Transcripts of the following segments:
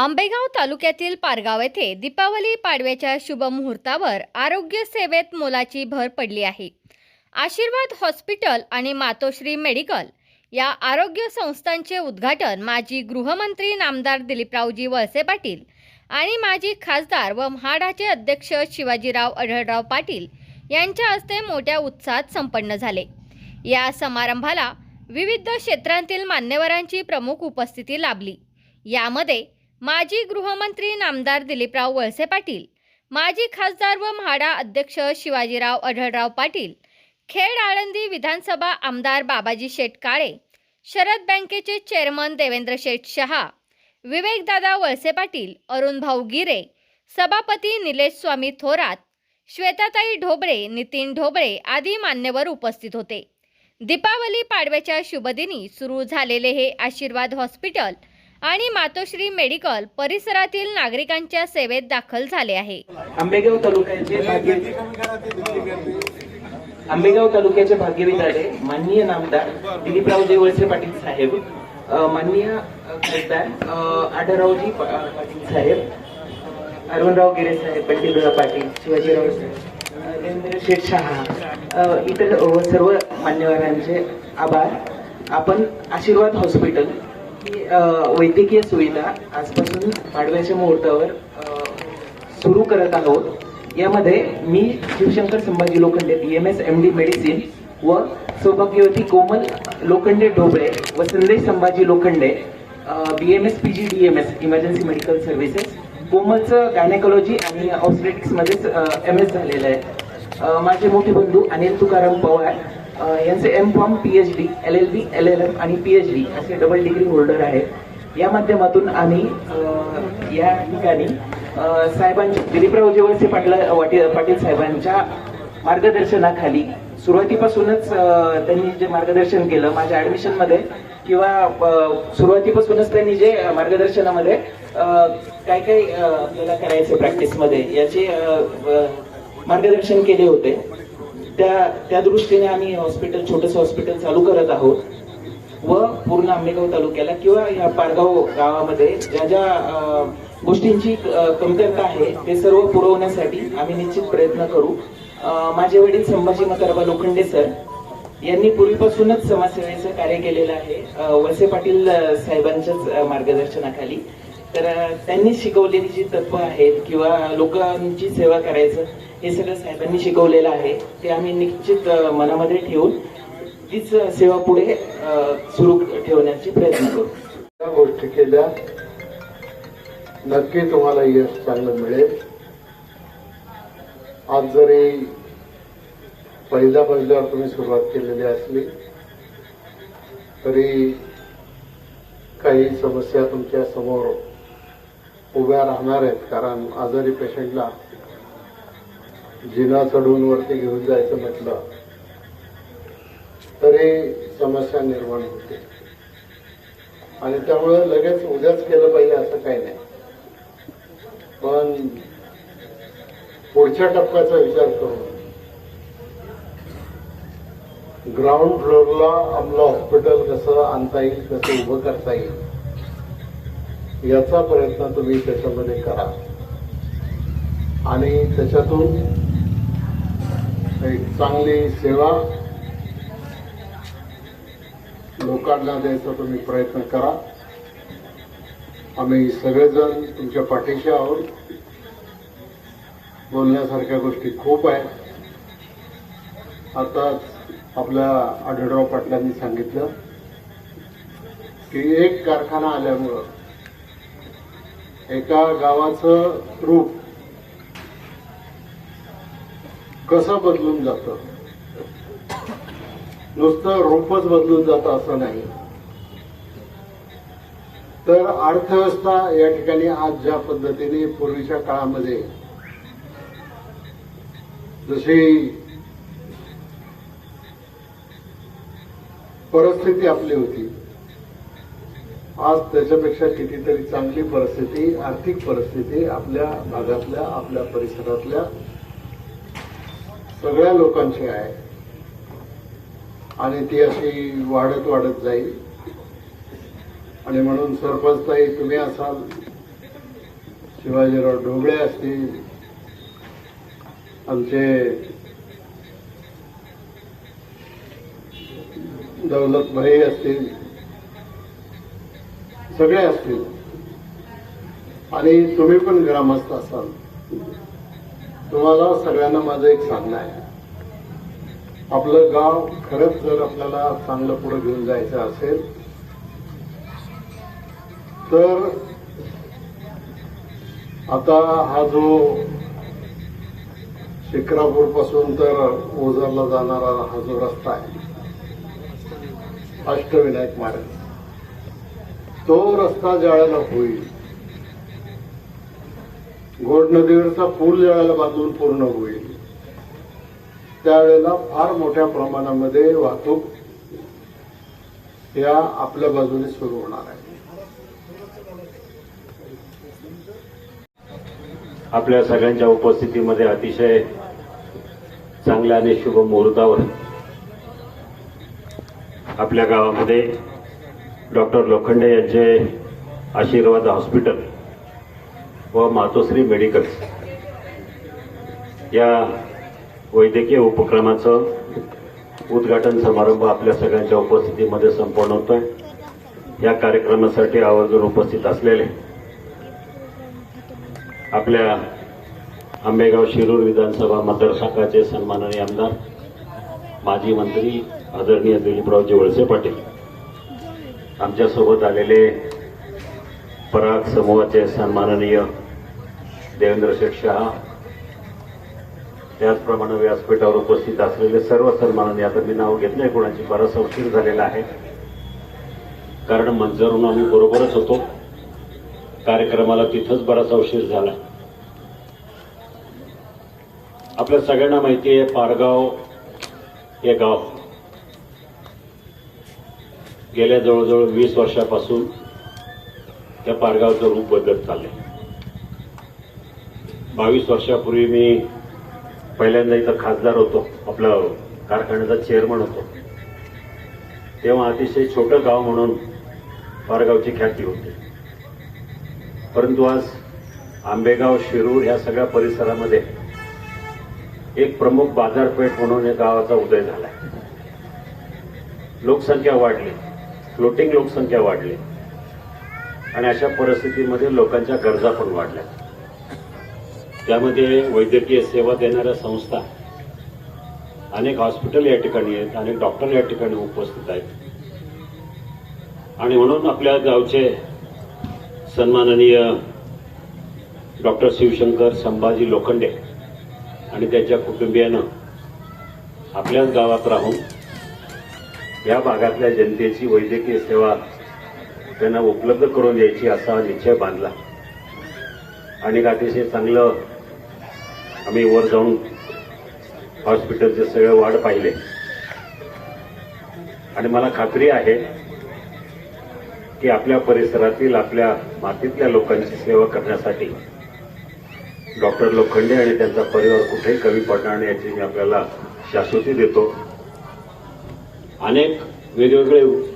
आंबेगाव तालुक्यातील पारगाव येथे दीपावली पाडव्याच्या शुभमुहूर्तावर आरोग्य सेवेत मोलाची भर पडली आहे. आशीर्वाद हॉस्पिटल आणि मातोश्री मेडिकल या आरोग्य संस्थांचे उद्घाटन माजी गृहमंत्री नामदार दिलीपरावजी वळसे पाटील आणि माजी खासदार व म्हाडाचे अध्यक्ष शिवाजीराव अढळराव पाटील यांच्या हस्ते मोठ्या उत्साहात संपन्न झाले. या समारंभाला विविध क्षेत्रांतील मान्यवरांची प्रमुख उपस्थिती लाभली. यामध्ये माजी गृहमंत्री नामदार दिलीपराव वळसे पाटील माजी खासदार व म्हाडा अध्यक्ष शिवाजीराव अढळराव पाटील खेड आळंदी विधानसभा आमदार बाबाजी शेठ काळे शरद बँकेचे चेअरमन देवेंद्र शेठ शहा विवेकदादा वळसे पाटील अरुणभाऊ गिरे सभापती निलेश स्वामी थोरात श्वेताताई ढोबळे नितीन ढोबळे आदी मान्यवर उपस्थित होते. दीपावली पाडव्याच्या शुभदिनी सुरू झालेले हे आशीर्वाद हॉस्पिटल आणि मातोश्री मेडिकल परिसरातील नागरिकांच्या सेवेत दाखल झाले आहे. आंबेगाव तालुक्याचे आंबेगाव तालुक्याचे भाग्यविधाते माननीय नामदार दिलीपरावजी वळसे पाटील साहेब माननीय खासदार आढळरावजी पाटील साहेब अरुणराव गिरे साहेब पंडितराव पाटील शिवाजीराव साहेब अ, शेठ शहा इतर सर्व मान्यवरांचे आभार. आपण आशीर्वाद हॉस्पिटल की वैद्यकीय सुविधा आजपासून पाडव्याच्या मुहूर्तावर सुरू करत आहोत. यामध्ये मी Shivshankar Sambhaji Lokhande B M S M D medicine व सौभाग्यवती कोमल लोखंडे ढोबळे व Sandesh Sambhaji Lokhande B M S P G D M S emergency medical services कोमलचं gynaecology आणि ऑब्स्टेटिक्समध्येच एम एस झालेलं आहे. माझे मोठे बंधू अनिल तुकाराम पवार यांचे M pharm P H D L L B L L M आणि पी एच डी असे डबल डिग्री होल्डर आहेत. या माध्यमातून आम्ही या ठिकाणी साहेबांच्या दिलीपराव वळसे पाटील वाटी- पाटील साहेबांच्या मार्गदर्शनाखाली सुरुवातीपासूनच त्यांनी जे मार्गदर्शन केलं माझ्या ॲडमिशनमध्ये किंवा सुरुवातीपासूनच त्यांनी जे मार्गदर्शनामध्ये काय काय आपल्याला करायचं प्रॅक्टिसमध्ये याचे मार्गदर्शन केले होते. त्या त्या दृष्टीने आम्ही हॉस्पिटल छोटस हॉस्पिटल चालू करत आहोत. व पूर्ण आंबेगाव तालुक्याला किंवा या पारगाव गावामध्ये ज्या ज्या गोष्टींची कमतरता आहे ते सर्व पुरवण्यासाठी आम्ही निश्चित प्रयत्न करू. माझे वडील संभाजी मकरबा लोखंडे सर यांनी पूर्वीपासूनच समाजसेवेचं कार्य केलेलं आहे. वळसे पाटील साहेबांच्याच मार्गदर्शनाखाली. तर त्यांनी शिकवलेली जी तत्व आहेत किंवा लोकांची सेवा करायचं हे सगळं साहेबांनी शिकवलेलं आहे. ते आम्ही निश्चित मनामध्ये ठेवून तीच सेवा पुढे सुरू ठेवण्याचे प्रयत्न करू. या गोष्टी केल्या. नक्की तुम्हाला यश चांगलं मिळेल. आज जरी पहिल्या मजल्यावर तुम्ही सुरुवात केलेली असली तरी काही समस्या तुमच्यासमोर उभ्या राहणार आहेत. कारण आजारी पेशंटला जिना चढवून वरती घेऊन जायचं म्हटलं तरी समस्या निर्माण होते. आणि त्यामुळे लगेच उद्याच केलं पाहिजे असं काही नाही. पण पुढच्या टप्प्याचा विचार करून ग्राउंड फ्लोअरला आपलं हॉस्पिटल कसं आणता येईल कसं उभं करता येईल याचा प्रयत्न तुम्ही त्याच्यामध्ये करा. आणि त्याच्यातून एक चांगली सेवा लोकांना द्यायचा तुम्ही प्रयत्न करा. आम्ही सगळेजण तुमच्या पाठीशी आहोत. बोलण्यासारख्या गोष्टी खूप आहेत. आताच आपल्या आढळराव पाटलांनी सांगितलं की एक कारखाना आल्यामुळं एका गावाचं रूप कसं बदलून जातं? नुसतं रूपच बदलून जातं असं नाही. तर अर्थव्यवस्था या ठिकाणी आज ज्या पद्धतीने पूर्वीच्या काळामध्ये जशी परिस्थिती आपली होती आज त्याच्यापेक्षा कितीतरी चांगली परिस्थिती आर्थिक परिस्थिती आपल्या भागातल्या आपल्या परिसरातल्या सगळ्या लोकांची आहे. आणि ती अशी वाढत वाढत जाईल. आणि म्हणून सरपंचताई तुम्ही असाल शिवाजीराव ढोबळे असतील आमचे दौलत भाई असतील सगळे असतील. आणि तुम्ही पण ग्रामस्थ असाल. तुम्हाला सगळ्यांना माझं एक सांगणं आहे. आपलं गाव खरंच जर आपल्याला चांगलं पुढे घेऊन जायचं असेल तर आता हा जो शिक्रापूरपासून तर ओझरला जाणारा हा जो रस्ता आहे अष्टविनायक मार्ग तो रस्ता ज्यावेळेला होईल गोड नदीवरचा पूल ज्यावेळेला बांधून पूर्ण होईल. त्यावेळेला फार मोठ्या प्रमाणामध्ये वाहतूक या आपल्या बाजूने सुरू होणार आहे. आपल्या सगळ्यांच्या उपस्थितीमध्ये अतिशय चांगल्या आणि शुभ मुहूर्तावर आपल्या गावामध्ये डॉक्टर लोखंडे यांचे आशीर्वाद हॉस्पिटल व मातोश्री मेडिकल्स या वैद्यकीय उपक्रमाचं उद्घाटन समारंभ आपल्या सगळ्यांच्या उपस्थितीमध्ये संपन्न होतोय. या कार्यक्रमासाठी आवर्जून उपस्थित असलेले आपल्या आंबेगाव शिरूर विधानसभा मतदारसंघाचे सन्माननीय आमदार माजी मंत्री आदरणीय दिलीपरावजी वळसे पाटील. आमच्यासोबत आलेले पराग समूहाचे सन्माननीय देवेंद्र शेठ शहा त्याचप्रमाणे व्यासपीठावर उपस्थित असलेले सर्व सन्माननीय आता मी नाव घेत नाही कोणाची बराच उशीर झालेला आहे. कारण मंचावरून आम्ही बरोबरच होतो. कार्यक्रमाला तिथंच बराच उशीर झाला. आपल्या सगळ्यांना माहिती आहे पारगाव हे गाव. गेल्या जवळजवळ वीस वर्षापासून त्या पारगावचं रूप बदलत चाललंय. बावीस वर्षापूर्वी मी पहिल्यांदा इथं खासदार होतो. आपलं कारखान्याचा चेअरमन होतो. तेव्हा अतिशय छोटं गाव म्हणून पारगावची ख्याती होती. परंतु आज आंबेगाव शिरूर ह्या सगळ्या परिसरामध्ये एक प्रमुख बाजारपेठ म्हणून या गावाचा उदय झालाय. लोकसंख्या वाढली. फ्लोटिंग लोकसंख्या वाढली. आणि अशा परिस्थितीमध्ये लोकांच्या गरजा पण वाढल्या. त्यामध्ये वैद्यकीय सेवा देणाऱ्या संस्था अनेक हॉस्पिटल या ठिकाणी आहेत अनेक डॉक्टर या ठिकाणी उपस्थित आहेत. आणि म्हणून आपल्या गावचे सन्माननीय डॉक्टर शिवशंकर संभाजी लोखंडे आणि त्यांच्या कुटुंबियानं आपल्याच गावात राहून या भागातल्या जनतेची वैद्यकीय सेवा त्यांना उपलब्ध करून द्यायची असा निश्चय बांधला. आणि अतिशय चांगलं आम्ही वर जाऊन हॉस्पिटलचे सगळे वाढ पाहिले. आणि मला खात्री आहे की आपल्या परिसरातील आपल्या मातीतल्या लोकांची सेवा करण्यासाठी डॉक्टर लोखंडे आणि त्यांचा परिवार कुठेही कमी पडणार नाही याची मी आपल्याला शाश्वती देतो. अनेक वेगवेगळे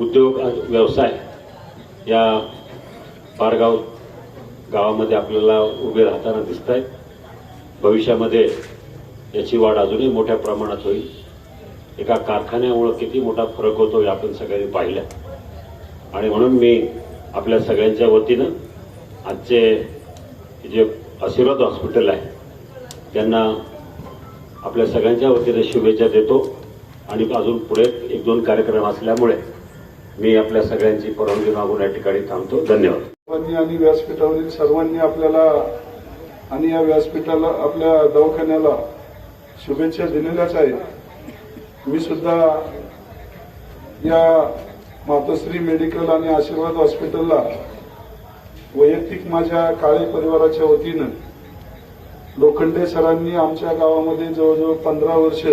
उद्योग व्यवसाय या पारगाव गावामध्ये आपल्याला उभे राहताना दिसत आहेत भविष्यामध्ये याची वाढ अजूनही मोठ्या प्रमाणात होईल. एका कारखान्यामुळं किती मोठा फरक होतो हे आपण सगळ्यांनी पाहिलं. आणि म्हणून मी आपल्या सगळ्यांच्या वतीनं आजचे जे आशीर्वाद हॉस्पिटल आहे त्यांना आपल्या सगळ्यांच्या वतीनं शुभेच्छा देतो. आणि अजून पुढे एक दोन कार्यक्रम असल्यामुळे मी आपल्या सगळ्यांची परवानगी मागून या ठिकाणी थांबतो. धन्यवाद. सर्वांनी आणि व्यासपीठावरील सर्वांनी आपल्याला आणि या व्यासपीठाला आपल्या दवाखान्याला शुभेच्छा दिलेल्याच आहेत. मी सुद्धा या मातोश्री मेडिकल आणि आशीर्वाद हॉस्पिटलला वैयक्तिक माझ्या काळे परिवाराच्या वतीनं लोखंडे सरांनी आमच्या गावामध्ये जवळजवळ पंधरा वर्ष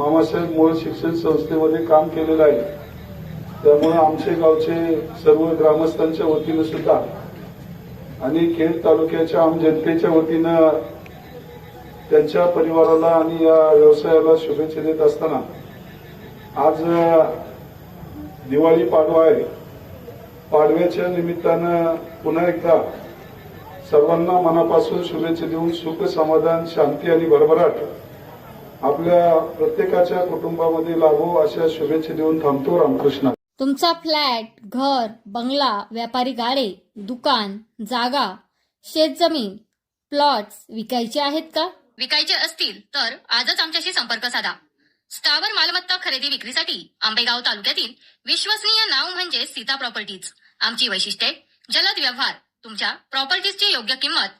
मामासाहेब मूळ शिक्षण संस्थेमध्ये काम केलेलं आहे. त्यामुळे आमचे गावचे सर्व ग्रामस्थांच्या वतीनं सुद्धा आणि खेड तालुक्याच्या आम जनतेच्या वतीनं त्यांच्या परिवाराला आणि या व्यवसायाला शुभेच्छा देत असताना आज दिवाळी पाडवा आहे. पाडव्याच्या निमित्तानं पुन्हा एकदा सर्वांना मनापासून शुभेच्छा देऊन सुख समाधान शांती आणि भरभराट आपल्या प्रत्येकाच्या कुटुंबामध्ये लाभो अशा शुभेच्छा देऊन थांबतो रामकृष्ण. तुमचा फ्लॅट घर बंगला व्यापारी गाडे दुकान जागा शेतजमीन प्लॉट्स विकायचे आहेत का? विकायचे असतील तर आजच आमच्याशी संपर्क साधा. स्थावर मालमत्ता खरेदी विक्रीसाठी आंबेगाव तालुक्यातील विश्वसनीय नाव म्हणजे सीता प्रॉपर्टीज. आमची वैशिष्ट्ये जलद व्यवहार तुमच्या प्रॉपर्टीजची योग्य किंमत